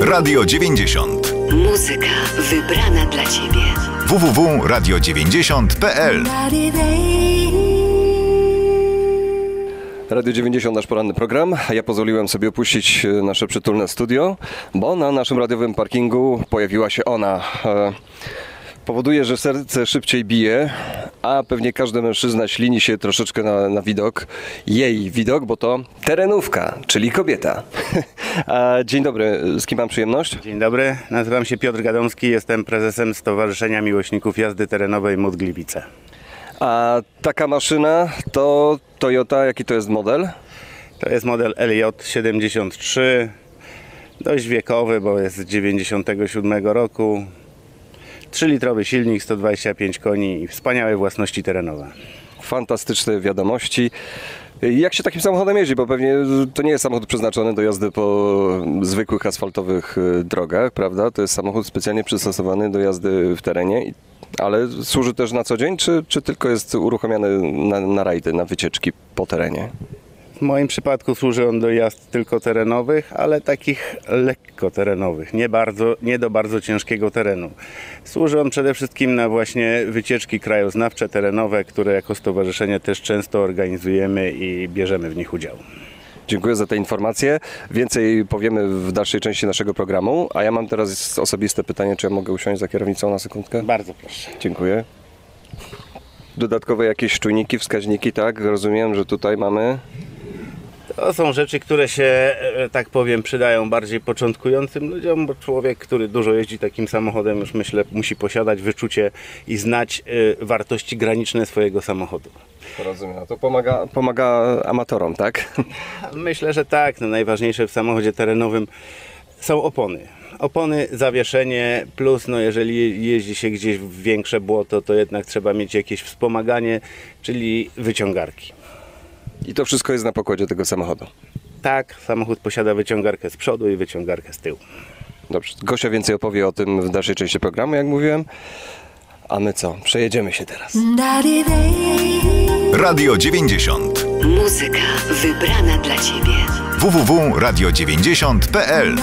Radio 90. Muzyka wybrana dla ciebie. www.radio90.pl Radio 90 nasz poranny program. Ja pozwoliłem sobie opuścić e, nasze przytulne studio, bo na naszym radiowym parkingu pojawiła się ona. E, Powoduje, że serce szybciej bije, a pewnie każdy mężczyzna ślini się troszeczkę na, na widok. Jej widok, bo to terenówka, czyli kobieta. Dzień dobry, z kim mam przyjemność? Dzień dobry, nazywam się Piotr Gadomski, jestem prezesem Stowarzyszenia Miłośników Jazdy Terenowej MUD Gliwice. A taka maszyna to Toyota, jaki to jest model? To jest model LJ73, dość wiekowy, bo jest z 97 roku. 3-litrowy silnik, 125 koni i wspaniałe własności terenowe. Fantastyczne wiadomości. Jak się takim samochodem jeździ? Bo pewnie to nie jest samochód przeznaczony do jazdy po zwykłych asfaltowych y, drogach, prawda? To jest samochód specjalnie przystosowany do jazdy w terenie, ale służy też na co dzień, czy, czy tylko jest uruchamiany na, na rajdy, na wycieczki po terenie? W moim przypadku służy on do jazd tylko terenowych, ale takich lekko terenowych, nie, bardzo, nie do bardzo ciężkiego terenu. Służy on przede wszystkim na właśnie wycieczki krajoznawcze, terenowe, które jako stowarzyszenie też często organizujemy i bierzemy w nich udział. Dziękuję za te informacje. Więcej powiemy w dalszej części naszego programu, a ja mam teraz osobiste pytanie, czy ja mogę usiąść za kierownicą na sekundkę? Bardzo proszę. Dziękuję. Dodatkowe jakieś czujniki, wskaźniki, tak? Rozumiem, że tutaj mamy To są rzeczy, które się, e, tak powiem, przydają bardziej początkującym ludziom, bo człowiek, który dużo jeździ takim samochodem, już myślę, musi posiadać wyczucie i znać e, wartości graniczne swojego samochodu. Rozumiem. To pomaga, pomaga amatorom, tak? Myślę, że tak. No, najważniejsze w samochodzie terenowym są opony. Opony, zawieszenie, plus no, jeżeli jeździ się gdzieś w większe błoto, to jednak trzeba mieć jakieś wspomaganie, czyli wyciągarki. I to wszystko jest na pokładzie tego samochodu. Tak, samochód posiada wyciągarkę z przodu i wyciągarkę z tyłu. Dobrze. Gosia więcej opowie o tym w dalszej części programu, jak mówiłem. A my co? Przejedziemy się teraz. Radio 90. Muzyka wybrana dla ciebie. www.radio90.pl